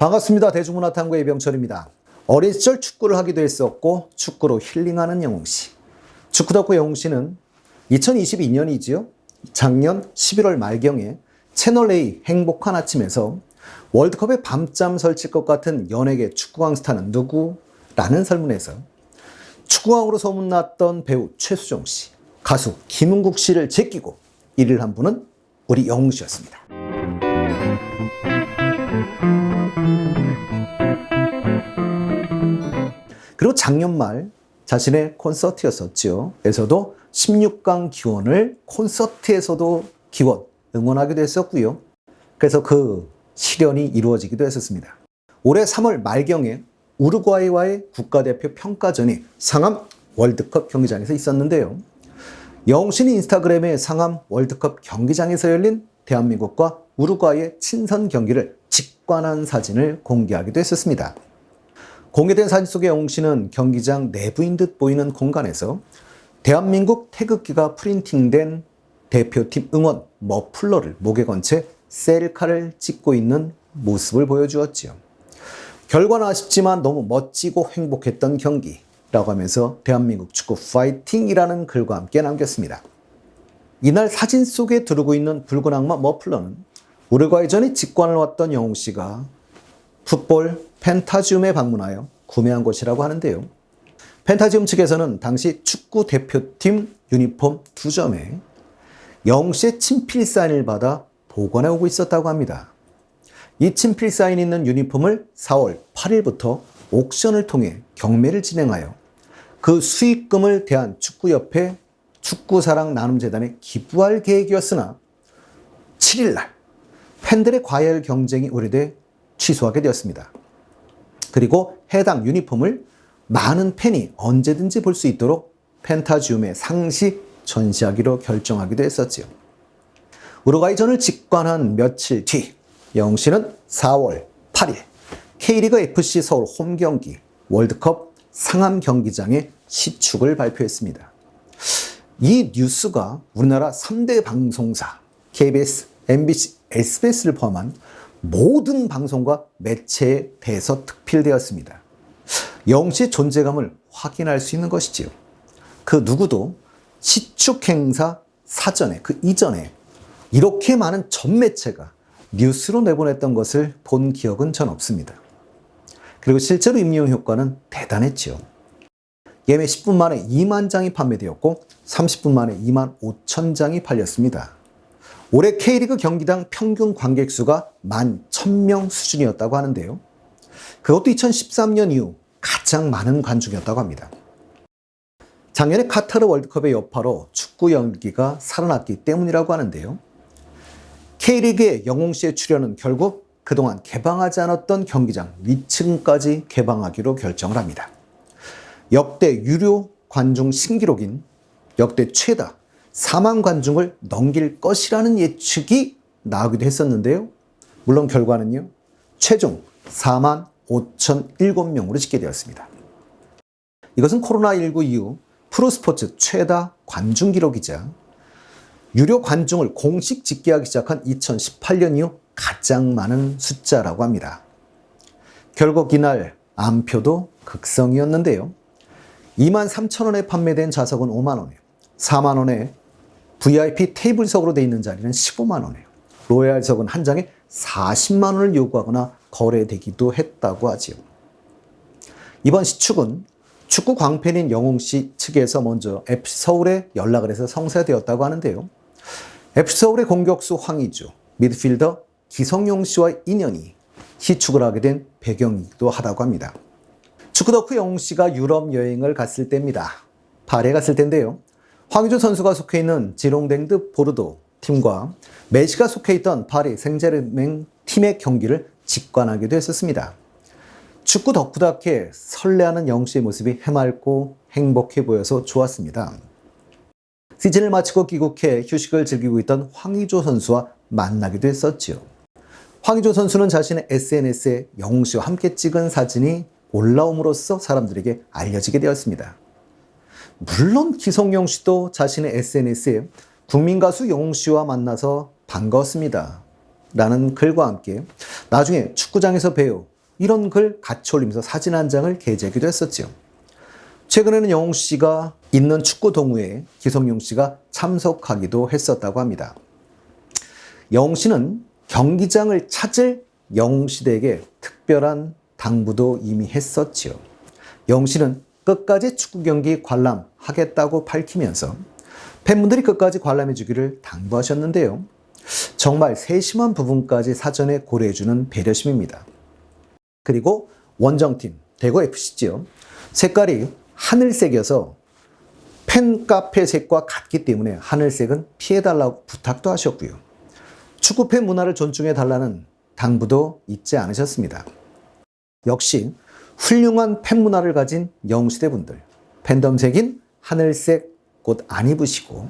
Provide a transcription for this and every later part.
반갑습니다. 대중문화탐구 이병철입니다. 어린 시절 축구를 하기도 했었고 축구로 힐링하는 영웅 씨. 축구 덕후 영웅 씨는 2022년이지요. 작년 11월 말경에 채널 A 행복한 아침에서 월드컵에 밤잠 설칠 것 같은 연예계 축구광 스타는 누구? 라는 설문에서 축구광으로 소문났던 배우 최수종 씨, 가수 김은국 씨를 제끼고 1위를 한 분은 우리 영웅 씨였습니다. 작년 말 자신의 콘서트였었죠. 에서도 16강 기원을 콘서트에서도 기원, 응원하기도 했었고요. 그래서 그 실현이 이루어지기도 했었습니다. 올해 3월 말경에 우루과이와의 국가대표 평가전이 상암 월드컵 경기장에서 있었는데요. 영신이 인스타그램에 상암 월드컵 경기장에서 열린 대한민국과 우루과이의 친선 경기를 직관한 사진을 공개하기도 했었습니다. 공개된 사진 속의 영웅씨는 경기장 내부인 듯 보이는 공간에서 대한민국 태극기가 프린팅된 대표팀 응원 머플러를 목에 건 채 셀카를 찍고 있는 모습을 보여주었지요. 결과는 아쉽지만 너무 멋지고 행복했던 경기라고 하면서 대한민국 축구 파이팅이라는 글과 함께 남겼습니다. 이날 사진 속에 두르고 있는 붉은 악마 머플러는 우루과이전에 직관을 왔던 영웅 씨가 풋볼 펜타지움에 방문하여 구매한 것이라고 하는데요. 펜타지움 측에서는 당시 축구 대표팀 유니폼 두 점에 영웅 씨의 친필 사인을 받아 보관해 오고 있었다고 합니다. 이 친필 사인 있는 유니폼을 4월 8일부터 옥션을 통해 경매를 진행하여 그 수익금을 대한 축구협회 축구사랑 나눔재단에 기부할 계획이었으나 7일날 팬들의 과열 경쟁이 우려돼 취소하게 되었습니다. 그리고 해당 유니폼을 많은 팬이 언제든지 볼 수 있도록 펜타지움에 상시 전시하기로 결정하기도 했었지요. 우루과이전을 직관한 며칠 뒤 영씨는 4월 8일 K리그 FC 서울 홈 경기 월드컵 상암 경기장의 시축을 발표했습니다. 이 뉴스가 우리나라 3대 방송사 KBS, MBC, SBS를 포함한 모든 방송과 매체에 대서특필되었습니다. 영시의 존재감을 확인할 수 있는 것이지요. 그 누구도 시축 행사 사전에 그 이전에 이렇게 많은 전 매체가 뉴스로 내보냈던 것을 본 기억은 전 없습니다. 그리고 실제로 임용 효과는 대단했지요. 예매 10분 만에 2만 장이 판매되었고 30분 만에 2만 5천 장이 팔렸습니다. 올해 K리그 경기당 평균 관객 수가 1만 1000명 수준이었다고 하는데요. 그것도 2013년 이후 가장 많은 관중이었다고 합니다. 작년에 카타르 월드컵의 여파로 축구 연기가 살아났기 때문이라고 하는데요. K리그의 영웅시의 출연은 결국 그동안 개방하지 않았던 경기장 위층까지 개방하기로 결정을 합니다. 역대 유료 관중 신기록인 역대 최다 4만 관중을 넘길 것이라는 예측이 나오기도 했었는데요. 물론 결과는요. 최종 4만 5,007명으로 집계되었습니다. 이것은 코로나19 이후 프로스포츠 최다 관중 기록이자 유료 관중을 공식 집계하기 시작한 2018년 이후 가장 많은 숫자라고 합니다. 결국 이날 암표도 극성이었는데요. 2만 3천 원에 판매된 좌석은 5만 원에 4만 원에 VIP 테이블석으로 되어 있는 자리는 15만 원이에요. 로얄석은 한 장에 40만 원을 요구하거나 거래되기도 했다고 하지요. 이번 시축은 축구 광팬인 영웅 씨 측에서 먼저 FC 서울에 연락을 해서 성사되었다고 하는데요. FC 서울의 공격수 황희주, 미드필더 기성용 씨와 인연이 시축을 하게 된 배경이기도 하다고 합니다. 축구 덕후 영웅 씨가 유럽 여행을 갔을 때입니다. 파리에 갔을 텐데요. 황희조 선수가 속해 있는 지롱댕드 보르도 팀과 메시가 속해 있던 파리 생제르맹 팀의 경기를 직관하기도 했었습니다. 축구 덕후답게 설레하는 영웅 씨의 모습이 해맑고 행복해 보여서 좋았습니다. 시즌을 마치고 귀국해 휴식을 즐기고 있던 황희조 선수와 만나기도 했었지요. 황희조 선수는 자신의 SNS에 영웅 씨와 함께 찍은 사진이 올라옴으로써 사람들에게 알려지게 되었습니다. 물론 기성용 씨도 자신의 SNS에 국민 가수 영웅 씨와 만나서 반가웠습니다. 라는 글과 함께 나중에 축구장에서 배우 이런 글 같이 올리면서 사진 한 장을 게재하기도 했었지요. 최근에는 영웅 씨가 있는 축구 동호회에 기성용 씨가 참석하기도 했었다고 합니다. 영웅 씨는 경기장을 찾을 영웅 시대에게 특별한 당부도 이미 했었지요. 영웅 씨는 끝까지 축구 경기 관람하겠다고 밝히면서 팬분들이 끝까지 관람해 주기를 당부하셨는데요. 정말 세심한 부분까지 사전에 고려해 주는 배려심입니다. 그리고 원정팀 대구 FC지요. 색깔이 하늘색이어서 팬카페 색과 같기 때문에 하늘색은 피해달라고 부탁도 하셨고요. 축구팬 문화를 존중해 달라는 당부도 잊지 않으셨습니다. 역시 훌륭한 팬 문화를 가진 영시대 분들, 팬덤색인 하늘색 옷안 입으시고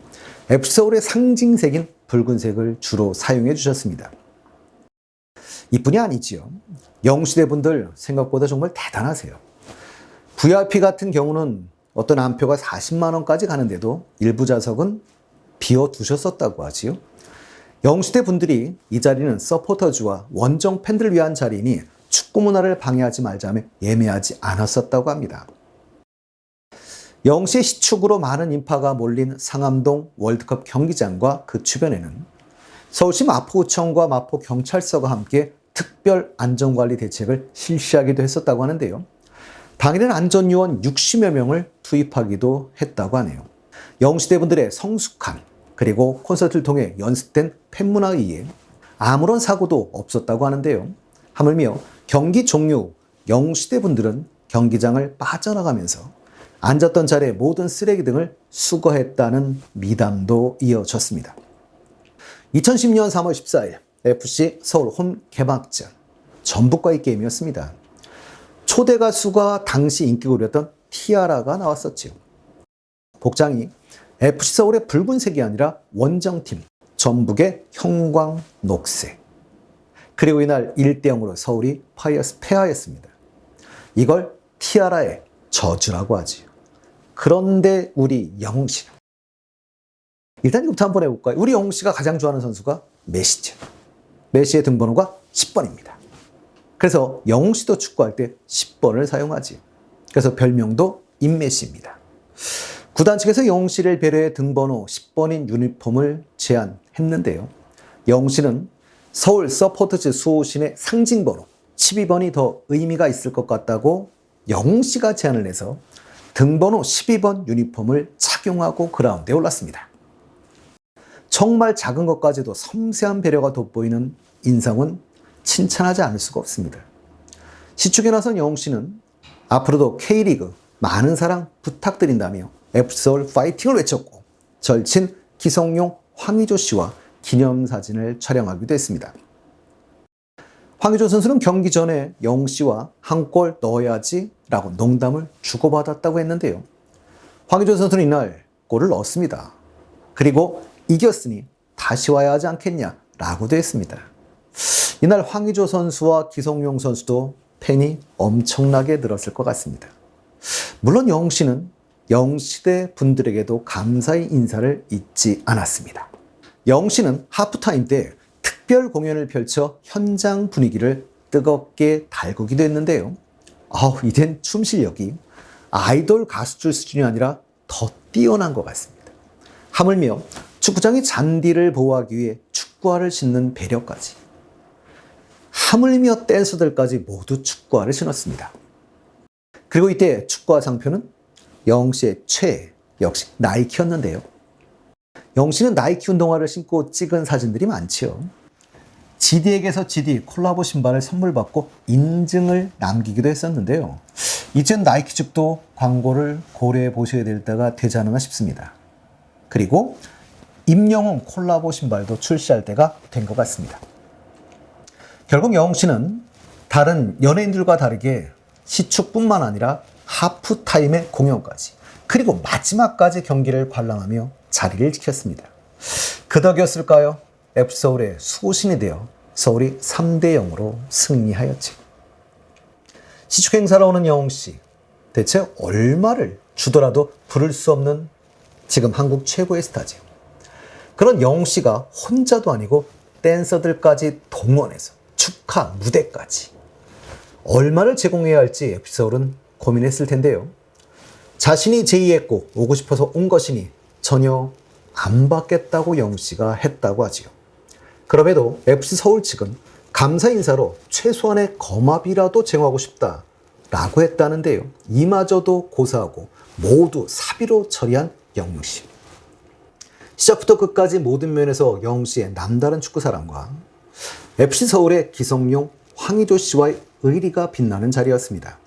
F서울의 상징색인 붉은색을 주로 사용해 주셨습니다. 이뿐이 아니지요. 영시대 분들 생각보다 정말 대단하세요. VIP 같은 경우는 어떤 안표가 40만 원까지 가는데도 일부 좌석은 비워 두셨었다고 하지요. 영시대 분들이 이 자리는 서포터즈와 원정 팬들을 위한 자리니 축구 문화를 방해하지 말자며 예매하지 않았었다고 합니다. 영시 시축으로 많은 인파가 몰린 상암동 월드컵 경기장과 그 주변에는 서울시 마포구청과 마포경찰서가 함께 특별 안전관리 대책을 실시하기도 했었다고 하는데요. 당일엔 안전요원 60여 명을 투입하기도 했다고 하네요. 영시대분들의 성숙한 그리고 콘서트를 통해 연습된 팬문화에 의해 아무런 사고도 없었다고 하는데요. 하물며 경기 종료 후 영시대분들은 경기장을 빠져나가면서 앉았던 자리에 모든 쓰레기 등을 수거했다는 미담도 이어졌습니다. 2010년 3월 14일 FC 서울 홈 개막전 전북과의 게임이었습니다. 초대 가수가 당시 인기고리였던 티아라가 나왔었지요. 복장이 FC 서울의 붉은색이 아니라 원정팀 전북의 형광 녹색. 그리고 이날 1대 0으로 서울이 파이어스 패하였습니다. 이걸 티아라의 저주라고 하지요. 그런데 우리 영웅 씨. 일단 이부터 한번 해볼까요? 우리 영웅 씨가 가장 좋아하는 선수가 메시죠. 메시의 등번호가 10번입니다. 그래서 영웅 씨도 축구할 때 10번을 사용하지. 그래서 별명도 인메시입니다. 구단 측에서 영웅 씨를 배려해 등번호 10번인 유니폼을 제안했는데요. 영웅 씨는 서울 서포터즈 수호신의 상징번호 12번이 더 의미가 있을 것 같다고 영웅 씨가 제안을 해서 등번호 12번 유니폼을 착용하고 그라운드에 올랐습니다. 정말 작은 것까지도 섬세한 배려가 돋보이는 인상은 칭찬하지 않을 수가 없습니다. 시축에 나선 영웅 씨는 앞으로도 K리그 많은 사랑 부탁드린다며 F서울 파이팅을 외쳤고 절친 기성용 황의조 씨와 기념사진을 촬영하기도 했습니다. 황의조 선수는 경기 전에 영웅 씨와 한 골 넣어야지 라고 농담을 주고받았다고 했는데요. 황의조 선수는 이날 골을 넣었습니다. 그리고 이겼으니 다시 와야 하지 않겠냐 라고도 했습니다. 이날 황의조 선수와 기성용 선수도 팬이 엄청나게 늘었을 것 같습니다. 물론 영웅 씨는 영시대 분들에게도 감사의 인사를 잊지 않았습니다. 영웅 씨는 하프타임 때 특별 공연을 펼쳐 현장 분위기를 뜨겁게 달구기도 했는데요. 아우, 이젠 춤 실력이 아이돌 가수줄 수준이 아니라 더 뛰어난 것 같습니다. 하물며 축구장의 잔디를 보호하기 위해 축구화를 신는 배려까지. 하물며 댄서들까지 모두 축구화를 신었습니다. 그리고 이때 축구화 상표는 영씨의 최애, 역시 나이키였는데요. 영씨는 나이키 운동화를 신고 찍은 사진들이 많지요. GD에게서 GD 콜라보 신발을 선물 받고 인증을 남기기도 했었는데요. 이젠 나이키 측도 광고를 고려해 보셔야 될 때가 되지 않나 싶습니다. 그리고 임영웅 콜라보 신발도 출시할 때가 된 것 같습니다. 결국 영웅 씨는 다른 연예인들과 다르게 시축뿐만 아니라 하프타임의 공연까지 그리고 마지막까지 경기를 관람하며 자리를 지켰습니다. 그 덕이었을까요? F서울의 수호신이 되어 서울이 3대 0으로 승리하였지. 시축 행사로 오는 영웅 씨, 대체 얼마를 주더라도 부를 수 없는 지금 한국 최고의 스타지요. 그런 영웅 씨가 혼자도 아니고 댄서들까지 동원해서 축하 무대까지 얼마를 제공해야 할지 FC서울은 고민했을 텐데요. 자신이 제의했고 오고 싶어서 온 것이니 전혀 안 받겠다고 영우 씨가 했다고 하지요. 그럼에도 FC 서울 측은 감사 인사로 최소한의 거마비라도 제공하고 싶다라고 했다는데요. 이마저도 고사하고 모두 사비로 처리한 영웅 씨. 시작부터 끝까지 모든 면에서 영웅 씨의 남다른 축구 사랑과 FC 서울의 기성용 황희조 씨와의 의리가 빛나는 자리였습니다.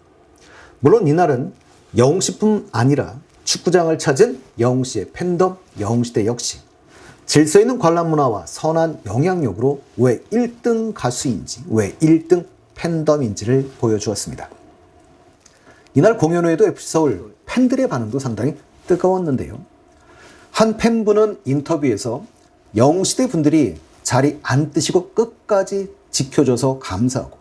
물론 이날은 영웅 씨뿐 아니라 축구장을 찾은 영웅 씨의 팬덤 영웅시대 역시 질서 있는 관람 문화와 선한 영향력으로 왜 1등 가수인지, 왜 1등 팬덤인지를 보여주었습니다. 이날 공연 후에도 FC 서울 팬들의 반응도 상당히 뜨거웠는데요. 한 팬분은 인터뷰에서 영웅시대 분들이 자리 안 뜨시고 끝까지 지켜줘서 감사하고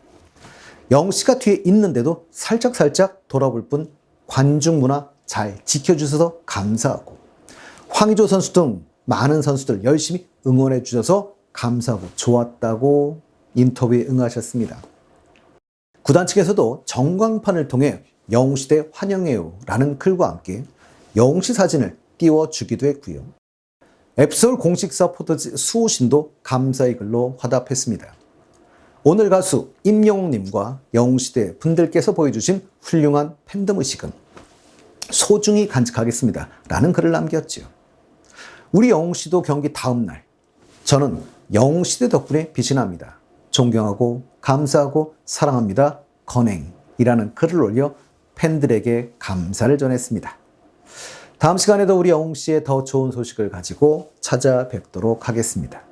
영씨가 뒤에 있는데도 살짝살짝 돌아볼 뿐 관중 문화 잘 지켜주셔서 감사하고 황희조 선수 등 많은 선수들 열심히 응원해 주셔서 감사하고 좋았다고 인터뷰에 응하셨습니다. 구단 측에서도 전광판을 통해 영웅시대 환영해요 라는 글과 함께 영웅시 사진을 띄워주기도 했고요. 앱솔 공식 서포터즈 수호신도 감사의 글로 화답했습니다. 오늘 가수 임영웅님과 영웅시대 분들께서 보여주신 훌륭한 팬덤 의식은 소중히 간직하겠습니다. 라는 글을 남겼지요. 우리 영웅시도 경기 다음 날 저는 영웅시대 덕분에 빛이 납니다. 존경하고 감사하고 사랑합니다. 건행이라는 글을 올려 팬들에게 감사를 전했습니다. 다음 시간에도 우리 영웅 씨의 더 좋은 소식을 가지고 찾아뵙도록 하겠습니다.